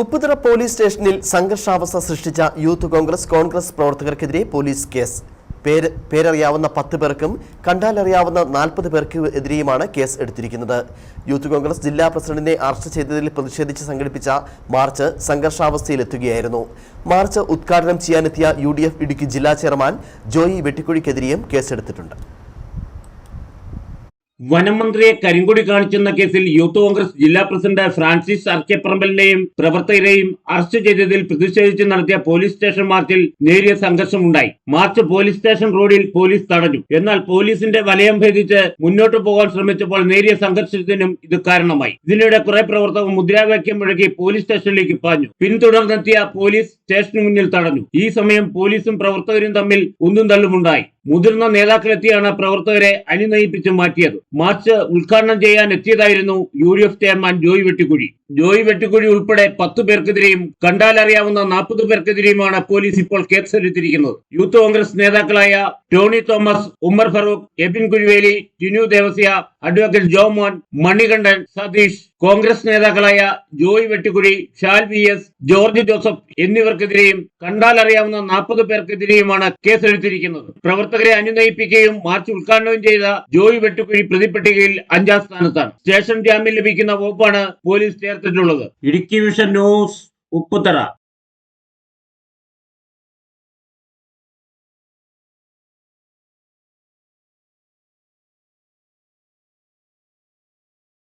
Upputhara police സ്റ്റേഷനിൽ സംഘർഷാവസ്ഥ സൃഷ്ടിച്ച യൂത്ത് കോൺഗ്രസ് കോൺഗ്രസ് പ്രവർത്തകർക്കെതിരെ പോലീസ് കേസ്. പേര് പേരറിയാവുന്ന പത്ത് പേർക്കും കണ്ടാലറിയാവുന്ന നാൽപ്പത് പേർക്ക് എതിരെയുമാണ് കേസ് എടുത്തിരിക്കുന്നത്. യൂത്ത് കോൺഗ്രസ് ജില്ലാ പ്രസിഡന്റിനെ അറസ്റ്റ് ചെയ്തതിൽ പ്രതിഷേധിച്ച് സംഘടിപ്പിച്ച മാർച്ച് സംഘർഷാവസ്ഥയിലെത്തുകയായിരുന്നു. മാർച്ച് ഉദ്ഘാടനം ചെയ്യാനെത്തിയ യു ഇടുക്കി ജില്ലാ ചെയർമാൻ ജോയി വെട്ടിക്കുഴിക്കെതിരെയും കേസെടുത്തിട്ടുണ്ട്. വനമന്ത്രിയെ കരിങ്കൊടി കാണിച്ചെന്ന കേസിൽ യൂത്ത് കോൺഗ്രസ് ജില്ലാ പ്രസിഡന്റ് ഫ്രാൻസിസ് അർക്കപ്പറമ്പലിനെയും പ്രവർത്തകരെയും അറസ്റ്റ് ചെയ്തതിൽ പ്രതിഷേധിച്ച് നടത്തിയ പോലീസ് സ്റ്റേഷൻ മാർച്ചിൽ നേരിയ സംഘർഷമുണ്ടായി. മാർച്ച് പോലീസ് സ്റ്റേഷൻ റോഡിൽ പോലീസ് തടഞ്ഞു. എന്നാൽ പോലീസിന്റെ വലയം ഭേദിച്ച് മുന്നോട്ട് പോകാൻ ശ്രമിച്ചപ്പോൾ നേരിയ സംഘർഷത്തിനും ഇത് കാരണമായി. ഇതിനിടെ കുറെ പ്രവർത്തകർ മുദ്രാവാക്യം മുഴക്കി പോലീസ് സ്റ്റേഷനിലേക്ക് പാഞ്ഞു. പിന്തുടർന്നെത്തിയ പോലീസ് സ്റ്റേഷന് മുന്നിൽ തടഞ്ഞു. ഈ സമയം പോലീസും പ്രവർത്തകരും തമ്മിൽ ഒന്നും തള്ളുമുണ്ടായി. മുതിർന്ന നേതാക്കളെത്തിയാണ് പ്രവർത്തകരെ അനുനയിപ്പിച്ച് മാറ്റിയത്. മാർച്ച് ഉദ്ഘാടനം ചെയ്യാൻ എത്തിയതായിരുന്നു U D F chairman Joy Vettikuzhi. Joy Vettikuzhi ഉൾപ്പെടെ പത്തു പേർക്കെതിരെയും കണ്ടാലറിയാവുന്ന നാൽപ്പത് പേർക്കെതിരെയുമാണ് പോലീസ് ഇപ്പോൾ കേസെടുത്തിരിക്കുന്നത്. യൂത്ത് കോൺഗ്രസ് നേതാക്കളായ ടോണി തോമസ് ഉമ്മർ ഫറൂഖ് എബിൻ കുരുവേലി ടിനു ദേവസ്യ അഡ്വക്കേറ്റ് ജോമോൻ മണികണ്ഠൻ സതീഷ് കോൺഗ്രസ് നേതാക്കളായ Joy Vettikuzhi Shal V S George Joseph എന്നിവർക്കെതിരെയും കണ്ടാലറിയാവുന്ന നാൽപ്പത് പേർക്കെതിരെയുമാണ് കേസെടുത്തിരിക്കുന്നത്. പ്രവർത്തകരെ അനുനയിപ്പിക്കുകയും മാർച്ച് ഉദ്ഘാടനവും ചെയ്ത ജോയ് വെട്ടിക്കുഴി പ്രതിപട്ടികയിൽ അഞ്ചാം സ്ഥാനത്താണ്. സ്റ്റേഷൻ ജാമ്യം ലഭിക്കുന്ന വകുപ്പാണ് പോലീസ് ചേർത്തിട്ടുള്ളത്. Idukki vision news Upputhara.